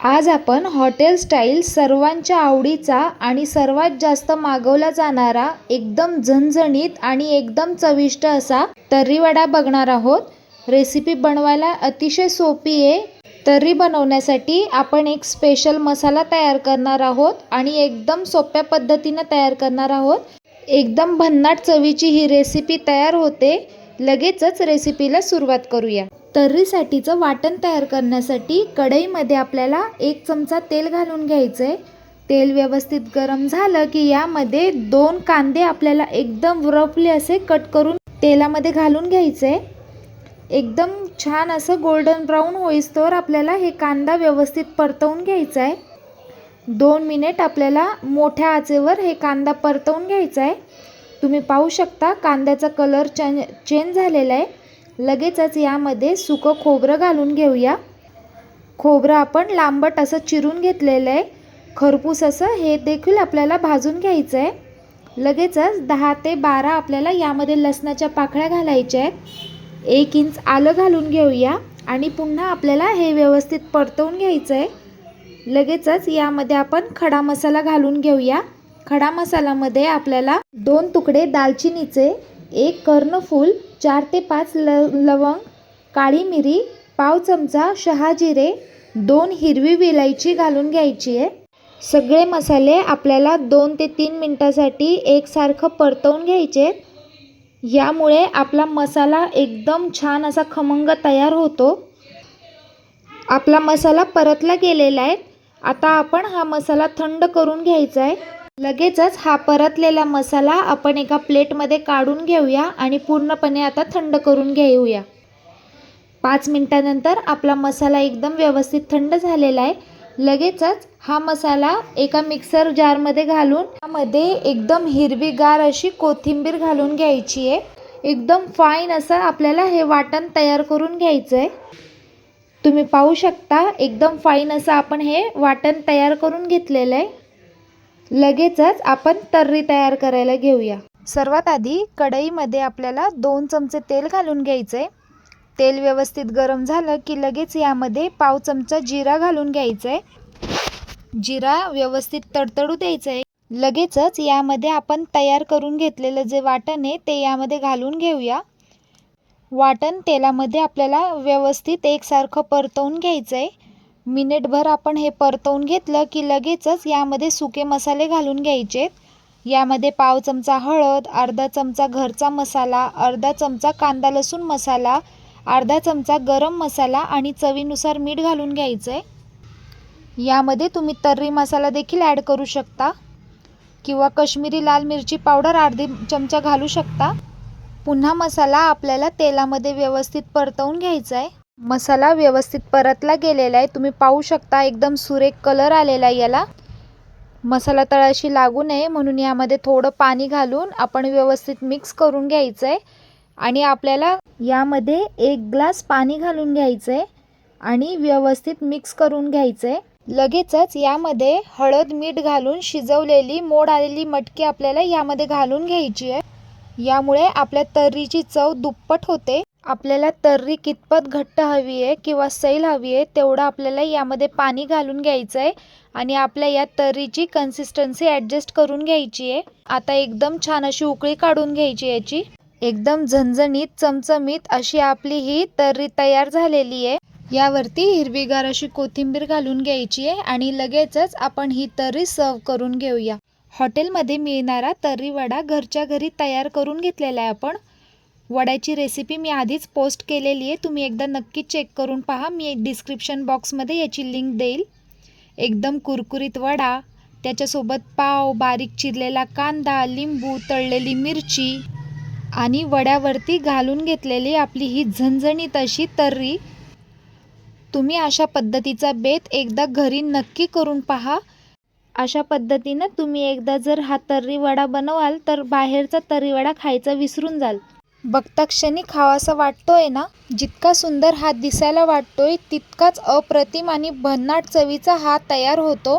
आज आपण hotel style सर्वांच्या आवडीचा आणि सर्वात जास्त मागवला जाणारा एकदम झणझणीत आणि एकदम चविष्ट असा तर्री वडा बघणार आहोत. रेसिपी बनवायला अतिशय सोपी आहे. तर्री बनवण्यासाठी आपण एक स्पेशल मसाला तयार करणार आहोत आणि एकदम सोप्या पद्धतीनं तयार करणार आहोत. एकदम भन्नाट चवीची ही रेसिपी तयार होते. लगेचच रेसिपीला सुरुवात करूया. तर्रीसाठीचं वाटण तयार करण्यासाठी कढईमध्ये आपल्याला एक चमचा तेल घालून घ्यायचं आहे तेल व्यवस्थित गरम झालं की यामध्ये दोन कांदे आपल्याला एकदम रफली असे कट करून तेलामध्ये घालून घ्यायचे आहे एकदम छान असं गोल्डन ब्राऊन होईस्तोवर आपल्याला हे कांदा व्यवस्थित परतवून घ्यायचा आहे दोन मिनिट आपल्याला मोठ्या आचेवर हे कांदा परतवून घ्यायचा आहे तुम्ही पाहू शकता कांद्याचा कलर चेंज चेंज झालेला आहे लगेचच यामध्ये सुकं खोबरं घालून घेऊया. खोबरं आपण लांबट असं चिरून घेतलेलं आहे. खरपूस असं हे देखील आपल्याला भाजून घ्यायचं आहे लगेचच दहा ते बारा आपल्याला यामध्ये लसणाच्या पाकळ्या घालायच्या आहेत. एक इंच आलं घालून घेऊया आणि पुन्हा आपल्याला हे व्यवस्थित परतवून घ्यायचं आहे लगेचच यामध्ये आपण खडा मसाला घालून घेऊया. खडा मसाल्यामध्ये आपल्याला दोन तुकडे दालचिनीचे एक कर्णफूल चार ते पाच ल लवंग काळी मिरी पाव चमचा शहाजिरे दोन हिरवी विलायची घालून घ्यायची आहे. सगळे मसाले आपल्याला दोन ते तीन मिनटासाठी एकसारखं परतवून घ्यायचे आहेत. यामुळे आपला मसाला एकदम छान असा खमंग तयार होतो. आपला मसाला परतला गेलेला आहे. आता आपण हा मसाला थंड करून घ्यायचा आहे. लगेचच हा परतलेला मसाला आपण एका प्लेटमध्ये काढून घेऊया आणि पूर्णपणे आता थंड करून घेऊया. पाच मिनटानंतर आपला मसाला एकदम व्यवस्थित थंड झालेला आहे. लगेचच हा मसाला एका मिक्सर जारमध्ये घालून त्यामध्ये एकदम हिरवीगार अशी कोथिंबीर घालून घ्यायची आहे. एकदम फाईन असं आपल्याला हे वाटण तयार करून घ्यायचं आहे तुम्ही पाहू शकता एकदम फाईन असं आपण हे वाटण तयार करून घेतलेलं आहे. लगेचच आपण तर्री तयार करायला घेऊया. सर्वात आधी कढईमध्ये आपल्याला दोन चमचे तेल घालून घ्यायचं. आहे तेल व्यवस्थित गरम झालं की लगेच यामध्ये पाव चमचा जिरा घालून घ्यायचा. आहे जिरा व्यवस्थित तडतडू द्यायचं. आहे लगेचच यामध्ये आपण तयार करून घेतलेलं जे वाटण आहे ते यामध्ये घालून घेऊया. वाटण तेलामध्ये आपल्याला व्यवस्थित एकसारखं परतवून घ्यायचं आहे मिनिटभर आपण हे परतवून घेतलं की लगेचच यामध्ये सुके मसाले घालून घ्यायचे. यामध्ये पाव चमचा हळद अर्धा चमचा घरचा मसाला अर्धा चमचा कांदा लसूण मसाला अर्धा चमचा गरम मसाला आणि चवीनुसार मीठ घालून घ्यायचं. आहे यामध्ये तुम्ही तर्री मसाला देखील ॲड करू शकता किंवा कश्मीरी लाल मिरची पावडर अर्धी चमचा घालू शकता. पुन्हा मसाला आपल्याला तेलामध्ये व्यवस्थित परतवून घ्यायचा आहे. मसाला व्यवस्थित परतला गेलेला आहे. तुम्ही पाहू शकता एकदम सुरेख कलर आलेला आहे याला. मसाला तळाशी लागू नये म्हणून यामध्ये थोडं पाणी घालून आपण व्यवस्थित मिक्स करून घ्यायचं आहे आणि आपल्याला यामध्ये एक ग्लास पाणी घालून घ्यायचं आहे आणि व्यवस्थित मिक्स करून घ्यायचं आहे लगेचच यामध्ये हळद मीठ घालून शिजवलेली मोड आलेली मटकी आपल्याला यामध्ये घालून घ्यायची आहे. यामुळे आपल्या तर्रीची चव दुप्पट होते. आपल्याला तर्री कितपत घट्ट हवी आहे किंवा सैल हवी आहे तेवढं आपल्याला यामध्ये पाणी घालून घ्यायचं आहे आणि आपल्या या तर्रीची कन्सिस्टन्सी ॲडजस्ट करून घ्यायची आहे आता एकदम छान अशी उकळी काढून घ्यायची याची. एकदम झणझणीत चमचमीत अशी आपली ही तर्री तयार झालेली आहे यावरती हिरवीगार अशी कोथिंबीर घालून घ्यायची आहे आणि लगेचच आपण ही तर्री सर्व करून घेऊया. हॉटेलमध्ये मिळणारा तर्री वडा घरच्या घरी तयार करून घेतलेला आहे आपण. वड्याची रेसिपी मी आधीच पोस्ट केलेली आहे. तुम्ही एकदा नक्की चेक करून पहा. मी एक डिस्क्रिप्शन बॉक्समध्ये याची लिंक देईल. एकदम कुरकुरीत वडा त्याच्यासोबत पाव बारीक चिरलेला कांदा लिंबू तळलेली मिरची आणि वड्यावरती घालून घेतलेली आपली ही झणझणीत अशी तर्री. तुम्ही अशा पद्धतीचा बेत एकदा घरी नक्की करून पहा. अशा पद्धतीनं तुम्ही एकदा जर हा तर्री वडा बनवाल तर बाहेरचा तर्री वडा खायचा विसरून जाल. बघता क्षणी खावासा वाटतोय ना? जितका सुंदर हा दिसायला वाटतोय तितकाच अप्रतिम आणि भन्नाट चवीचा हा तयार होतो.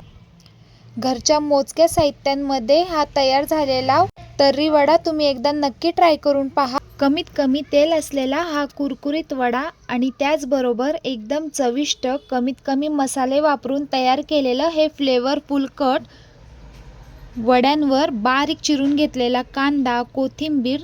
घरच्या मोजक्या साहित्यांमध्ये हा तयार झालेला तर्री वडा तुम्ही एकदा नक्की ट्राय करून पहा. कमीत कमी तेल असलेला हा कुरकुरीत वडा आणि त्याचबरोबर एकदम चविष्ट कमीत कमी मसाले वापरून तयार केलेलं हे फ्लेवरफुल कट वड्यांवर बारीक चिरून घेतलेला कांदा कोथिंबीर